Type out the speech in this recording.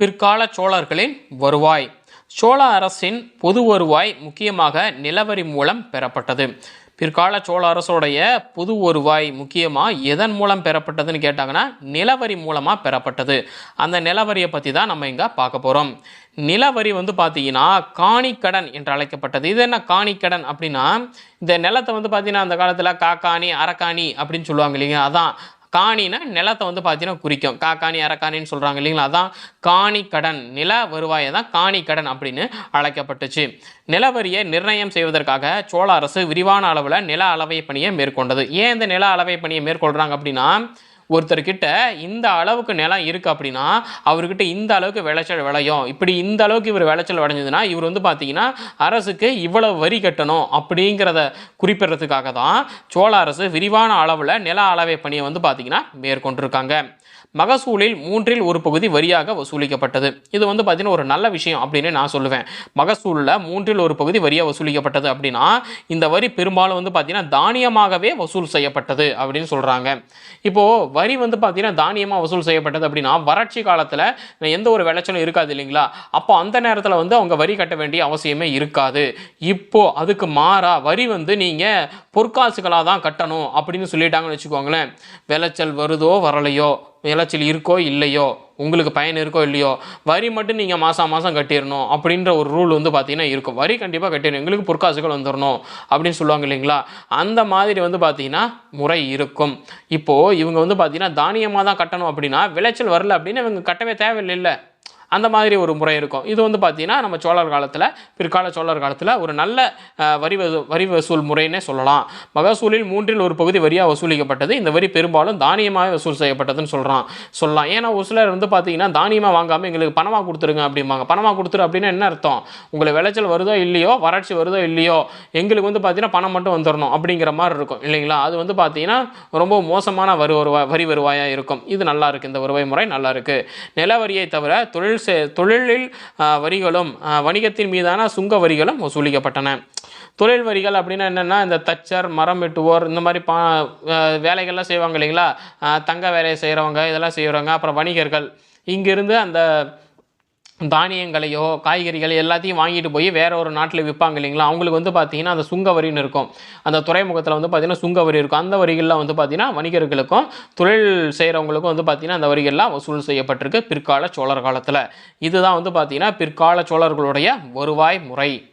பிற்கால சோழர்களின் வருவாய். சோழ அரசின் பொது வருவாய் முக்கியமாக நிலவரி மூலம் பெறப்பட்டது. பிற்கால சோழ அரசோடைய பொது வருவாய் முக்கியமாக எதன் மூலம் பெறப்பட்டதுன்னு கேட்டாங்கன்னா நிலவரி மூலமாக பெறப்பட்டது. அந்த நிலவரியை பற்றி தான் நம்ம இங்கே பார்க்க போகிறோம் நிலவரி வந்து பார்த்தீங்கன்னா காணிக்கடன் என்று அழைக்கப்பட்டது. இது என்ன காணிக்கடன் அப்படின்னா இந்த நிலத்தை வந்து பார்த்தீங்கன்னா அந்த காலத்தில் காக்காணி அரக்காணி அப்படின்னு சொல்லுவாங்க இல்லைங்க அதான். காணினா நிலத்தை வந்து பார்த்தீங்கன்னா குறிக்கும். காக்காணி அரக்காணின்னு சொல்கிறாங்க இல்லைங்களா? அதான் காணி கடன் நில வருவாயை தான் காணி கடன் அப்படின்னு அழைக்கப்பட்டுச்சு. நிலவரியை நிர்ணயம் செய்வதற்காக சோழ அரசு விரிவான அளவில் நில அளவை பணியை மேற்கொண்டது. ஏன் இந்த நில அளவை பணியை மேற்கொள்கிறாங்க அப்படின்னா ஒருத்தர்கிட்ட இந்த அளவுக்கு நிலம் இருக்குது அப்படின்னா அவர்கிட்ட இந்த அளவுக்கு விளைச்சல் விளையும். இப்படி இந்த அளவுக்கு இவர் விளைச்சல் விளைஞ்சதுன்னா இவர் வந்து பார்த்தீங்கன்னா அரசுக்கு இவ்வளவு வரி கட்டணும் அப்படிங்கிறத குறிப்பிடுறதுக்காக தான் சோழ அரசு விரிவான அளவில் நில அளவை பணியை வந்து பார்த்தீங்கன்னா மேற்கொண்டிருக்காங்க. மகசூலில் மூன்றில் ஒரு பகுதி வரியாக வசூலிக்கப்பட்டது. இது வந்து பார்த்தீங்கன்னா ஒரு நல்ல விஷயம் அப்படின்னு நான் சொல்லுவேன். மகசூலில் மூன்றில் ஒரு பகுதி வரியாக வசூலிக்கப்பட்டது அப்படின்னா இந்த வரி பெரும்பாலும் வந்து பார்த்தீங்கன்னா தானியமாகவே வசூல் செய்யப்பட்டது அப்படின்னு சொல்கிறாங்க இப்போது வரி வந்து பார்த்தீங்கன்னா தானியமாக வசூல் செய்யப்பட்டது அப்படின்னா வறட்சி காலத்தில் எந்த ஒரு விளைச்சலும் இருக்காது இல்லைங்களா? அப்போ அந்த நேரத்தில் வந்து அவங்க வரி கட்ட வேண்டிய அவசியமே இருக்காது. இப்போ அதுக்கு மாறாக வரி வந்து நீங்கள் பொற்காசுகளாக தான் கட்டணும் அப்படின்னு சொல்லிட்டாங்கன்னு வச்சுக்கோங்களேன். விளைச்சல் வருதோ வரலையோ? விளைச்சல் இருக்கோ இல்லையோ? உங்களுக்கு பயன் இருக்கோ இல்லையோ வரி மட்டும் நீங்கள் மாதம் மாதம் கட்டிடணும் அப்படின்ற ஒரு ரூல் வந்து பார்த்தீங்கன்னா இருக்கும். வரி கண்டிப்பாக கட்டிடணும். எங்களுக்கு பொற்காசுகள் வந்துடணும் அப்படின்னு சொல்லுவாங்க இல்லைங்களா? அந்த மாதிரி வந்து பார்த்தீங்கன்னா முறை இருக்கும். இப்போது இவங்க வந்து பார்த்தீங்கன்னா தானியமாக தான் கட்டணும் அப்படின்னா விளைச்சல் வரல அப்படின்னு இவங்க கட்டவே தேவையில்லை அந்த மாதிரி ஒரு முறை இருக்கும். இது வந்து பார்த்தீங்கன்னா நம்ம சோழர் காலத்தில் பிற்கால சோழர் காலத்தில் ஒரு நல்ல வரி வரி வசூல் முறைன்னே சொல்லலாம். மகசூலில் மூன்றில் ஒரு பகுதி வரியாக வசூலிக்கப்பட்டது. இந்த வரி பெரும்பாலும் தானியமாக வசூல் செய்யப்பட்டதுன்னு சொல்கிறான் சொல்லலாம். ஏன்னா ஒரு சிலர் வந்து பார்த்தீங்கன்னா தானியமாக வாங்காமல் எங்களுக்கு பணமாக கொடுத்துருங்க அப்படிம்பாங்க. பணமாக கொடுத்துரு அப்படின்னா என்ன அர்த்தம்? உங்களை விளைச்சல் வருதோ இல்லையோ வறட்சி வருதோ இல்லையோ எங்களுக்கு வந்து பார்த்தீங்கன்னா பணம் மட்டும் வந்துடணும் அப்படிங்கிற மாதிரி இருக்கும். இல்லைங்களா? அது வந்து பார்த்தீங்கன்னா ரொம்ப மோசமான வரி வருவாய் வரி வருவாயாக இருக்கும். இது நல்லா இருக்குது இந்த வருவாய் முறை நல்லா இருக்குது நிலவரியை தவிர தொழில் தொழிலில் வரிகளும் வணிகத்தின் மீதான சுங்க வரிகளும் வசூலிக்கப்பட்டன. தொழில் வரிகள் அப்படின்னா என்னென்னா இந்த தச்சர் மரம் வெட்டுவோர் இந்த மாதிரி பா வேலைகள்லாம் செய்வாங்க இல்லைங்களா? தங்க வேலையை செய்கிறவங்க இதெல்லாம் செய்கிறவங்க அப்புறம் வணிகர்கள். இங்கிருந்து அந்த தானியங்களையோ காய்கறிகள் எல்லாத்தையும் வாங்கிட்டு போய் வேற ஒரு நாட்டில் விற்பாங்க இல்லைங்களா? அவங்களுக்கு வந்து பார்த்தீங்கன்னா அந்த சுங்க வரின்னு இருக்கும். அந்த துறைமுகத்தில் வந்து பார்த்தீங்கன்னா சுங்க வரி இருக்கும். அந்த வரிகள்லாம் வந்து பார்த்தீங்கன்னா வணிகர்களுக்கும் தொழில் செய்கிறவங்களுக்கும் வந்து பார்த்தீங்கன்னா அந்த வரிகள்லாம் வசூல் செய்யப்பட்டிருக்கு பிற்கால சோழர் காலத்தில். இதுதான் வந்து பார்த்தீங்கன்னா பிற்கால சோழர்களுடைய வருவாய் முறை.